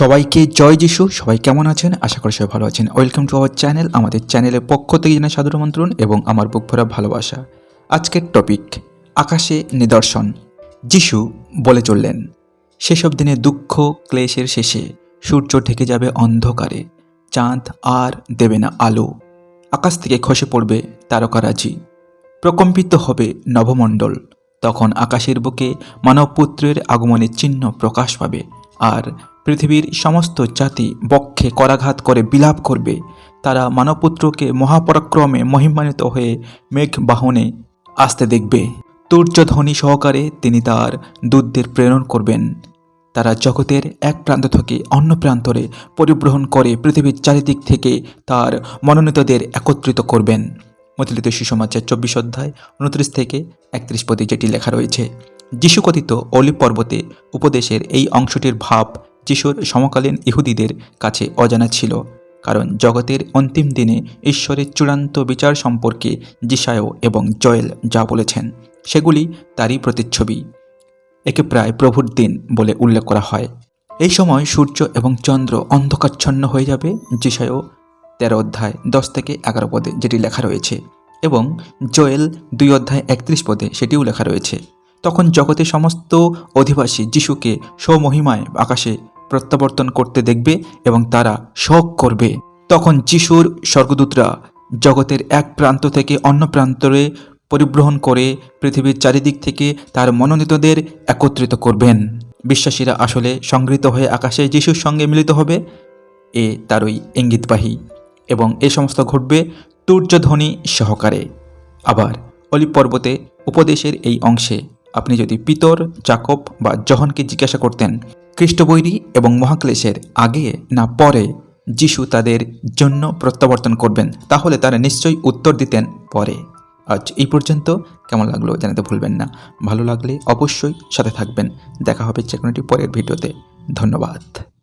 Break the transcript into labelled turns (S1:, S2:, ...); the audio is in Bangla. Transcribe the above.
S1: সবাইকে জয় যিশু, সবাই কেমন আছেন? আশা করি সবাই ভালো আছেন। ওয়েলকাম টু আওয়ার চ্যানেল আমাদের চ্যানেলের পক্ষ থেকে জানাই সাদর আমন্ত্রণ এবং আমার বুক ভরা ভালোবাসা। আজকের টপিক আকাশে নিদর্শন। যিশু বলে চললেন, সেসব দিনে দুঃখ ক্লেশের শেষে সূর্য ঢেকে যাবে অন্ধকারে, চাঁদ আর দেবে না আলো। আকাশ থেকে খসে পড়বে তারকারাজি। প্রকম্পিত হবে নভমণ্ডল তখন আকাশের বুকে মানবপুত্রের আগমনের চিহ্ন প্রকাশ পাবে, আর পৃথিবীর সমস্ত জাতি বক্ষে করাঘাত করে বিলাপ করবে। তারা মানবপুত্রকে মহাপরাক্রমে মহিমান্বিত হয়ে মেঘ বাহনে আসতে দেখবে। তুর্যধ্বনি সহকারে তিনি তার দূতদের প্রেরণ করবেন। তারা জগতের এক প্রান্ত থেকে অন্য প্রান্তরে পরিবহন করে পৃথিবীর চারিদিক থেকে তার মনোনীতদের একত্রিত করবেন। মতিলিত সুসমাচার চব্বিশ অধ্যায় উনত্রিশ থেকে একত্রিশ পদে যেটি লেখা রয়েছে, যিশুকথিত অলিভ পর্বতে উপদেশের এই অংশটির ভাব যিশুর সমকালীন ইহুদিদের কাছে অজানা ছিল, কারণ জগতের অন্তিম দিনে ঈশ্বরের চূড়ান্ত বিচার সম্পর্কে জিসায়ও এবং জয়েল যা বলেছেন, সেগুলি তারই প্রতিচ্ছবি। একে প্রায় প্রভুর দিন বলে উল্লেখ করা হয়। এই সময় সূর্য এবং চন্দ্র অন্ধকারচ্ছন্ন হয়ে যাবে জিসায়ও তেরো অধ্যায় দশ থেকে এগারো পদে যেটি লেখা রয়েছে এবং জয়েল দুই অধ্যায় একত্রিশ পদে সেটিও লেখা রয়েছে। তখন জগতের সমস্ত অধিবাসী যিশুকে স্বমহিমায় আকাশে প্রত্যাবর্তন করতে দেখবে এবং তারা শোক করবে। তখন যিশুর স্বর্গদূতরা জগতের এক প্রান্ত থেকে অন্য প্রান্তরে পরিবহন করে পৃথিবীর চারিদিক থেকে তার মনোনীতদের একত্রিত করবেন। বিশ্বাসীরা আসলে সংগৃহীত হয়ে আকাশে যিশুর সঙ্গে মিলিত হবে, এ তারই ইঙ্গিতবাহী এবং এ সমস্ত ঘটবে তুর্যধ্বনি সহকারে। আবার অলিভ পর্বতে উপদেশের এই অংশে। আপনি যদি পিতর, জাকব বা জহনকে জিজ্ঞাসা করতেন, খ্রিস্টবৈরী এবং মহাক্লেশের আগে না পরে যিশু তাদের জন্য প্রত্যাবর্তন করবেন, তাহলে তারা নিশ্চয়ই উত্তর দিতেন পরে। আজ এই পর্যন্ত। কেমন লাগল জানাতে ভুলবেন না। ভালো লাগলে অবশ্যই সাথে থাকবেন। দেখা হবে যে কোনোটি পরের ভিডিওতে। ধন্যবাদ।